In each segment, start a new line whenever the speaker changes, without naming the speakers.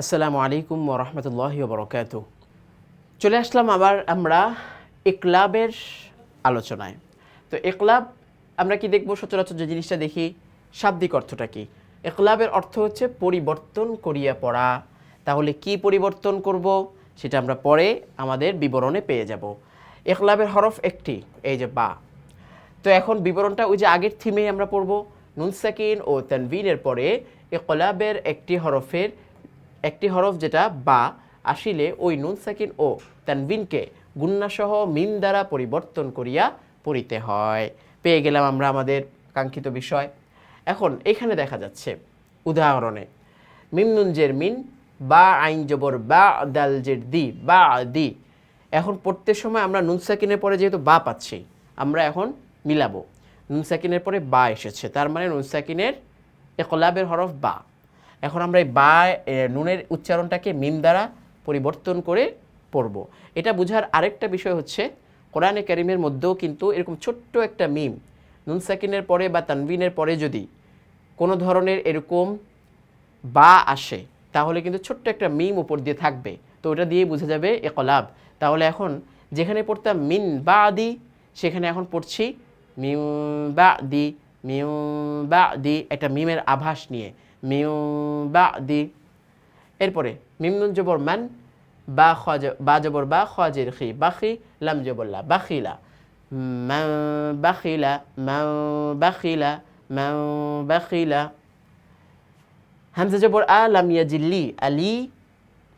আসসালামু আলাইকুম ওরহমতুল্লাহি বরকাত চলে আসলাম আবার আমরা একলাবের আলোচনায়। তো একলাব আমরা কি দেখব সচরাচর যে জিনিসটা দেখি, শাব্দিক অর্থটা কি? একলাবের অর্থ হচ্ছে পরিবর্তন করিয়া পড়া। তাহলে কি পরিবর্তন করব? সেটা আমরা পরে আমাদের বিবরণে পেয়ে যাব। একলাবের হরফ একটি, এই যে বা। তো এখন বিবরণটা ওই যে আগের থিমেই আমরা পড়ব। নুন সাকিন ও তানভিনের পরে একলাবের একটি হরফের একটি হরফ যেটা বা আসিলে ওই নুন, সাকিন ও তানভিনকে গুন্নাসহ মিম দ্বারা পরিবর্তন করিয়া পড়িতে হয়। পেয়ে গেলাম আমরা আমাদের কাঙ্ক্ষিত বিষয়। এখন এখানে দেখা যাচ্ছে উদাহরণে, মিম নুন জের মিন, বা আইন জবর বা দাল জের দি, বা দি। এখন পড়তে সময় আমরা নুন, সাকিনের পরে যেহেতু বা পাচ্ছি, আমরা এখন মিলাবো। নুন, সাকিনের পরে বা এসেছে, তার মানে নুন, সাকিনের একলাবের হরফ বা। এখন আমরা এই বা নুনের উচ্চারণটাকে মিম দ্বারা পরিবর্তন করে পড়ব। এটা বোঝার আরেকটা বিষয় হচ্ছে, কোরআনে কারিমের মধ্যেও কিন্তু এরকম ছোট্ট একটা মিম, নুন সাকিনের পরে বা তানবিনের পরে যদি কোনো ধরনের এরকম বা আসে, তাহলে কিন্তু ছোট্ট একটা মিম উপর দিয়ে থাকবে। তো ওটা দিয়ে বোঝা যাবে একলাব তাহলে এখন যেখানে পড়তাম মিন বা আদি সেখানে এখন পড়ছি মিম বা দি মিউ বা দি একটা মিমের আভাস নিয়ে, মিউ বা দি। এরপরে, মিম নুন জবর মান, বা খজ বা জবর বা খজের খি বাখি লাম জবল্লা বাখিলা মান বাখিলা মান বাখিলা মান বাখিলা হামজা জবর আ, লাম ইয়াজিল্লি আলি,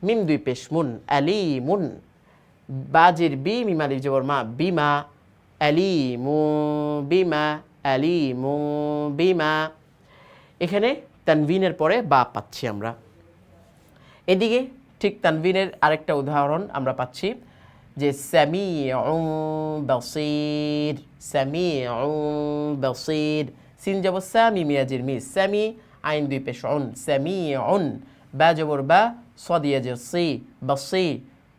মিম দুই পেশ মুন, আলি মুন। বাজির বি, মিম আলিফ জবর মা বিমা আলি মু বিমা আলি মু বিমা। এখানে তানভিনের পরে বা পাচ্ছি আমরা। এদিকে ঠিক তানভিনের আরেকটা উদাহরণ আমরা পাচ্ছি যে স্যামি বসির স্যামি বসির। সিন যাব স্যামি মিয়াজির মি স্যামি আইন দুই পেশ অন স্যামি অন। বা জবর বা সদিয়াজের সি, বসি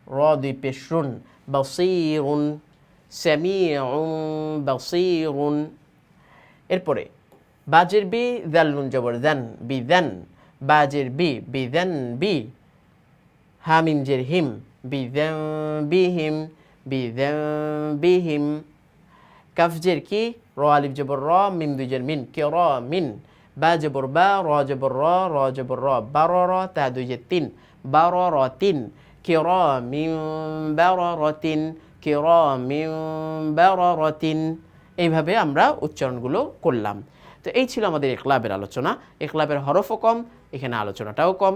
র দুই পেশ রুন বসিরুন স্যামি বসিরুন এরপরে, বাজের বি দাল নুন জবর দান বি দান বাজের বি বি দান বি, হামিম জের হিম, বি বিহিম বি বিহিম কাফ জের কি, র আলিফ জবর র, মিম দুই মিন, কে র, মিন, বা জবর বা, র জবর র র জবর র বার র তা দুই জের তিন বার র তিন, কে র, মিম বার র তিন, কে র, মিম বার র তিন এইভাবে আমরা উচ্চারণগুলো করলাম। তো এই ছিল আমাদের একলাবের আলোচনা। একলাবের হরফও কম, এখানে আলোচনাটাও কম।